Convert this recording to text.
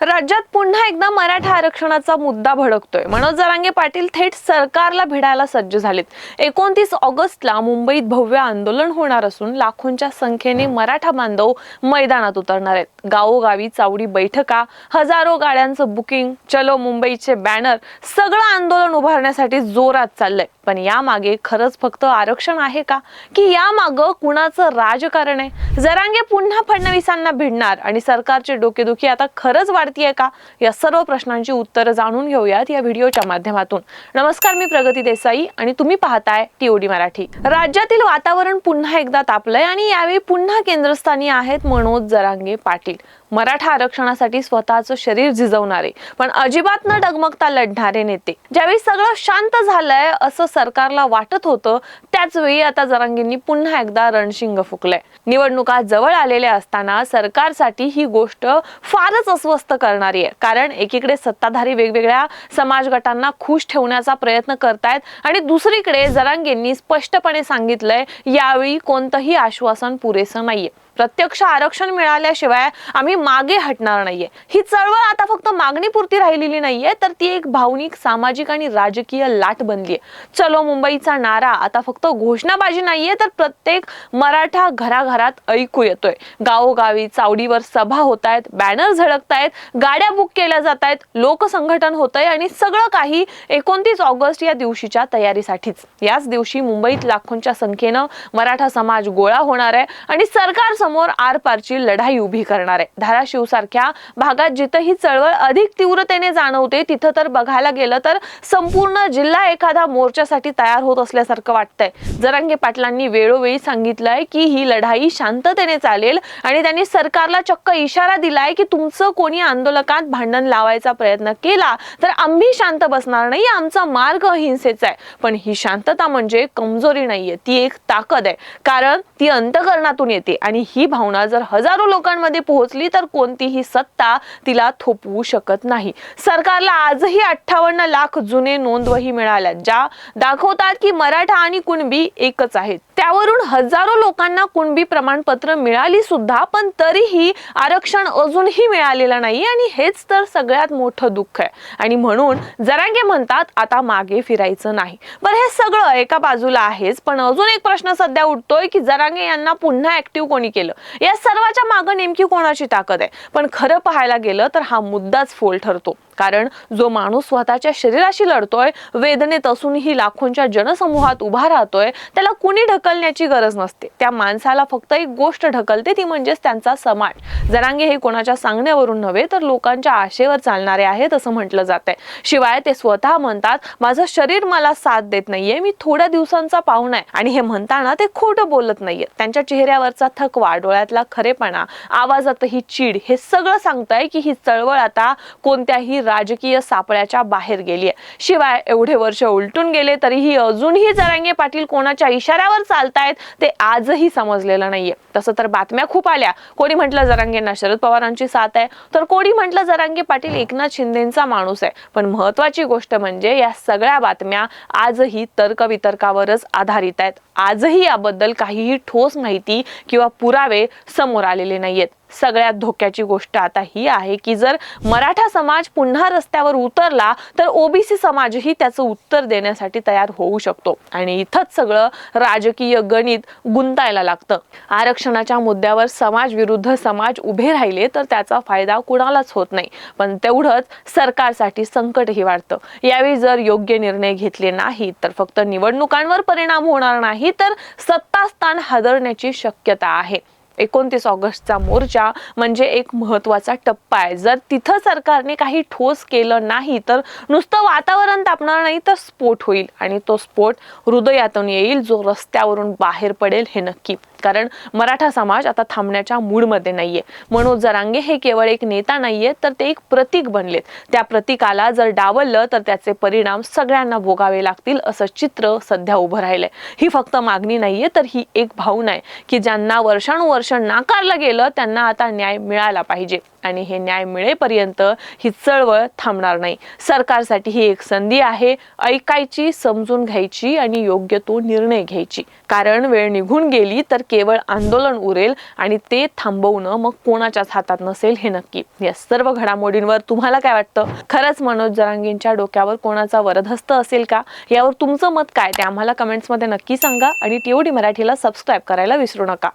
राज्यात पुन्हा एकदा मराठा आरक्षणाचा मुद्दा भडकतोय. मनोज जरांगे पाटील थेट सरकारला भिडायला सज्ज झालेत. एकोणतीस ऑगस्टला मुंबईत भव्य आंदोलन होणार असून लाखोंच्या संख्येने मराठा बांधव मैदानात उतरणार आहेत. गावोगावी चावडी बैठका हजारो गाड्यांचं बुकिंग चलो मुंबईचे बॅनर सगळं आंदोलन उभारण्यासाठी जोरात चाललंय. पण यामागे खरंच फक्त आरक्षण आहे का? की यामागं कुणाचं राजकारण आहे? जरांगे पुन्हा फडणवीसांना भिडणार आणि सरकारची डोकेदुखी आता खरंच वाढतीये का? या सर्व प्रश्नांची उत्तरं जाणून घेऊयात या व्हिडिओच्या माध्यमातून. नमस्कार मी प्रगती देसाई आणि तुम्ही पाहताय टीओडी मराठी. राज्यातील वातावरण पुन्हा एकदा तापलंय आणि यावेळी पुन्हा केंद्रस्थानी आहेत मनोज जरांगे पाटील. मराठा आरक्षणासाठी स्वतःचं शरीर झिजवणारे पण अजिबात न डगमगता लढणारे नेते. ज्यावेळी सगळं शांत झालंय असं सरकारला वाटत होतं त्याच वेळी आता जरांगेंनी पुन्हा एकदा रणशिंग फुकलंय. निवडणुका जवळ आलेल्या असताना सरकारसाठी ही गोष्ट फारच अस्वस्थ करणारी आहे. कारण एकीकडे सत्ताधारी वेगवेगळ्या समाज गटांना खुश ठेवण्याचा प्रयत्न करतायत आणि दुसरीकडे जरांगेंनी स्पष्टपणे सांगितलंय यावेळी कोणतंही आश्वासन पुरेसं नाहीये. प्रत्यक्ष आरक्षण मिळाल्याशिवाय आम्ही मागे हटणार नाहीये. ही चळवळ आता फक्त मागणीपुरती राहिलेली नाहीये तर ती एक भावनिक सामाजिक आणि राजकीय लाट बनलीये. चलो मुंबईचा नारा आता फक्त घोषणाबाजी नाहीये तर प्रत्येक मराठा घराघरात ऐकू येतोय. गावोगावी चावडीवर सभा होत आहेत बॅनर झळकतायत गाड्या बुक केल्या जात आहेत लोकसंघटन होतंय आणि सगळं काही एकोणतीस ऑगस्ट या दिवशीच्या तयारीसाठीच. याच दिवशी मुंबईत लाखोंच्या संख्येनं मराठा समाज गोळा होणार आहे आणि सरकार समोर आरपारची लढाई उभी करणार आहे. धाराशिव सारख्या भागात जिथं ही चळवळ अधिक तीव्रतेने जाणवते तिथं तर बघायला गेलं तर संपूर्ण जिल्हा एखादा मोर्चासाठी तयार होत असल्यासारखं वाटतंय. जरांगे पाटलांनी वेळोवेळी सांगितलंय की ही लढाई शांततेने चालेल आणि त्यांनी सरकारला चक्क इशारा दिलाय की तुमचं कोणी आंदोलकात भांडण लावायचा प्रयत्न केला तर आम्ही शांत बसणार नाही आमचा मार्ग अहिंसेचा आहे. पण ही शांतता म्हणजे कमजोरी नाहीये ती एक ताकद आहे. कारण ती अंतकरणातून येते आणि ही ही भावना जर हजारो लोकांमध्ये पोहोचली तर कोणतीही सत्ता तिला थोपवू शकत नाही. सरकारला आजही अठ्ठावन्न लाख जुने नोंदवही मिळाल्या ज्या दाखवतात की मराठा आणि कुणबी एकच आहेत. त्यावरून हजारो लोकांना कुणबी प्रमाणपत्र मिळाली सुद्धा पण तरीही आरक्षण अजूनही मिळालेलं नाही आणि हेच तर सगळ्यात मोठं दुःख आहे. आणि म्हणून जरांगे म्हणतात आता मागे फिरायचं नाही. बरं हे सगळं एका बाजूला आहेच पण अजून एक प्रश्न सध्या उठतोय की जरांगे यांना पुन्हा ऍक्टिव्ह कोणी केलं. या सर्वाच्या मागं नेमकी कोणाची ताकद आहे? पण खरं पाहायला गेलं तर हा मुद्दाच फोल ठरतो. कारण जो माणूस स्वतःच्या शरीराशी लढतोय वेदनेत असूनही लाखोंच्या जनसमूहात उभा राहतोय त्याला कुणी ढकलण्याची गरज नसते. त्या माणसाला फक्त एक गोष्ट ढकलते ती म्हणजेच त्यांचा समाज. जरांगे हे कोणाच्या सांगण्यावरून नव्हे तर लोकांच्या आशेवर चालणारे आहेत असं म्हटलं जात आहे शिवाय ते स्वतः म्हणतात माझं शरीर मला साथ देत नाहीये मी थोड्या दिवसांचा पाहुणा आहे. आणि हे म्हणताना ते खोटं बोलत नाहीये त्यांच्या चेहऱ्यावरचा थकवा डोळ्यातला खरेपणा आवाजातही चीड हे सगळं सांगताय की ही चळवळ आता कोणत्याही राजकीय सापळ्याच्या बाहेर गेली आहे शिवाय एवढे वर्ष उलटून गेले तरीही अजूनही जरांगे पाटील कोणाच्या इशाऱ्यावर चालतायत ते आजही समजलेलं नाहीये. तसं तर बातम्या खूप आल्या. कोणी म्हटलं जरांगेंना शरद पवारांची साथ आहे तर कोणी म्हटलं जरांगे पाटील एकनाथ शिंदेचा माणूस आहे. पण महत्वाची गोष्ट म्हणजे या सगळ्या बातम्या आजही तर्कवितर्कावरच आधारित आहेत. आजही याबद्दल काहीही ठोस माहिती किंवा पुरा पुरावे समोर आलेले नाहीयेत. सगळ्यात धोक्याची गोष्ट आता ही आहे की जर मराठा समाज पुन्हा रस्त्यावर उतरला तर ओबीसी समाजही त्याचं उत्तर देण्यासाठी तयार होऊ शकतो. आणि इथंच सगळं राजकीय गणित गुंतायला लागतं. आरक्षणाच्या मुद्द्यावर समाज विरुद्ध समाज उभे राहिले तर त्याचा फायदा कुणालाच होत नाही. पण तेवढंच सरकारसाठी संकटही वाढतं. यावेळी जर योग्य निर्णय घेतले नाहीत तर फक्त निवडणुकांवर परिणाम होणार नाही तर सत्तास्थान हादरण्याची शक्यता आहे. एकोणतीस ऑगस्टचा मोर्चा म्हणजे एक महत्त्वाचा टप्पा आहे. जर तिथं सरकारने काही ठोस केलं नाही तर नुसतं वातावरण तापणार नाही तर स्फोट होईल. आणि तो स्फोट हृदयातून येईल जो रस्त्यावरून बाहेर पडेल हे नक्की कारण मराठा समाज आता थांबण्याच्या मूडमध्ये नाहीये. मनोज जरांगे हे केवळ एक नेता नाहीये तर ते एक प्रतीक बनलेत. त्या प्रतीकाला जर डावललं तर त्याचे परिणाम सगळ्यांना भोगावे लागतील असं चित्र सध्या उभं राहिलंय. ही फक्त मागणी नाहीये तर ही एक भावना आहे की ज्यांना वर्षानुवर्ष नाकारलं गेलं त्यांना आता न्याय मिळाला पाहिजे. आणि हे न्याय मिळेपर्यंत ही चळवळ थांबणार नाही. सरकारसाठी ही एक संधी आहे. ऐकायची समजून घ्यायची आणि योग्य तो निर्णय घ्यायची. कारण वेळ निघून गेली तर केवळ आंदोलन उरेल आणि ते थांबवणं मग कोणाच्याच हातात नसेल हे नक्की. या सर्व घडामोडींवर तुम्हाला काय वाटतं? खरंच मनोज जरांगींच्या डोक्यावर कोणाचा वरदहस्त असेल का? यावर तुमचं मत काय? ते आम्हाला कमेंट्समध्ये नक्की सांगा आणि टीओडी मराठीला सबस्क्राईब करायला विसरू नका.